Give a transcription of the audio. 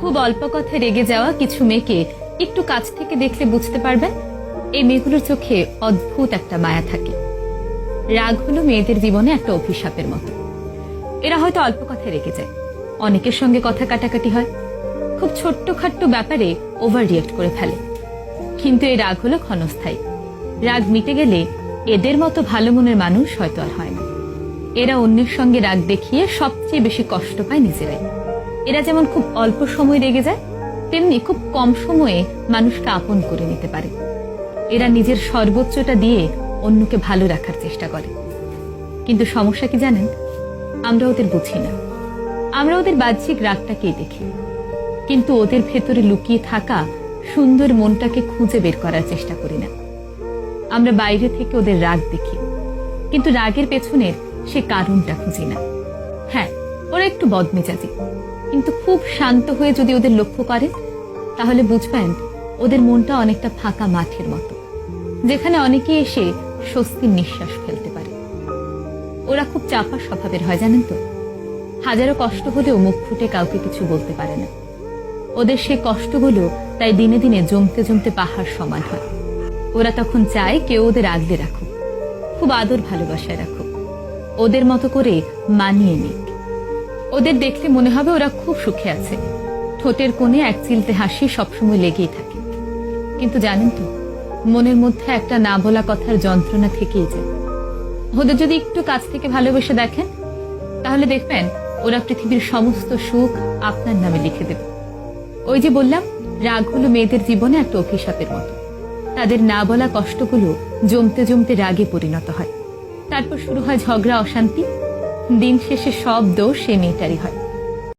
খুব অল্প কথায় রেগে যাওয়া কিছু মেয়েকে একটু কাছ থেকে দেখলে বুঝতে পারবেন, এই মেয়েগুলোর চোখে অদ্ভুত একটা মায়া থাকে। রাগ হলো মেয়েদের জীবনে একটা অভিশাপের মতো। এরা হয়তো অল্প কথায় রেগে যায়। অনেকের সঙ্গে কথা কাটাকাটি হয়। খুব ছোট্ট খাট্ট ব্যাপারে ওভার রিয়েক্ট করে ফেলে। কিন্তু এই রাগ হলো ক্ষণস্থায়ী। রাগ মিটে গেলে এদের মতো ভালো মনের মানুষ হয়তো আর হয় না। এরা অন্যের সঙ্গে রাগ দেখিয়ে সবচেয়ে বেশি কষ্ট পায় নিজেরাই। এরা যেমন খুব অল্প সময় রেগে যায়, তেমনি খুব কম সময়ে মানুষকে আপন করে নিতে পারে। এরা নিজের সর্বোচ্চটা দিয়ে অন্যকে ভালো রাখার চেষ্টা করে। কিন্তু সমস্যা কি জানেন? আমরা ওদের বুঝি না। আমরা ওদের বাহ্যিক রাগটাকেই দেখি। কিন্তু ওদের ভেতরে লুকিয়ে থাকা সুন্দর মনটাকে খুঁজে বের করার চেষ্টা করি না। আমরা বাইরে থেকে ওদের রাগ দেখি। কিন্তু রাগের পেছনের সে কারণটা খুঁজি না। হ্যাঁ ওরা একটু বদমেজাজি। কিন্তু খুব শান্ত হয়ে যদি ওদের লক্ষ্য করেন তাহলে বুঝবেন ওদের মনটা অনেকটা ফাঁকা মাঠের মতো, যেখানে অনেকে এসে স্বস্তির নিঃশ্বাস ফেলতে পারে। ওরা খুব চাপা স্বভাবের হয়, জানেন তো? হাজারো কষ্ট হলেও মুখ ফুটে কাউকে কিছু বলতে পারে না। ওদের সে কষ্টগুলো তাই দিনে দিনে জমতে জমতে পাহাড় সমান হয়। ওরা তখন চায় কেউ ওদের আগলে রাখুক, খুব আদর ভালোবাসায় রাখুক, ওদের মতো করে মানিয়ে নিক। ওদের দেখলে মনে হবে ওরা খুব সুখে আছে। ঠোঁটের কোণে এক চিলতে হাসি সবসময় লেগেই থাকে। কিন্তু জানেন তো, মনের মধ্যে একটা না বলা কথার যন্ত্রণা থেকেই যায়। ওদের যদি একটু কাছ থেকে ভালোবেসে দেখেন, তাহলে দেখবেন ওরা পৃথিবীর সমস্ত সুখ আপনার নামে লিখে দেবে। ওই যে বললাম, রাগ হলো মেয়েদের জীবনে একটা অভিশাপের মতো। তাদের না বলা কষ্টগুলো জমতে জমতে রাগে পরিণত হয়। তারপর শুরু হয় ঝগড়া, অশান্তি। দিন শেষে সব দোষ সে মেয়েটারই হয়।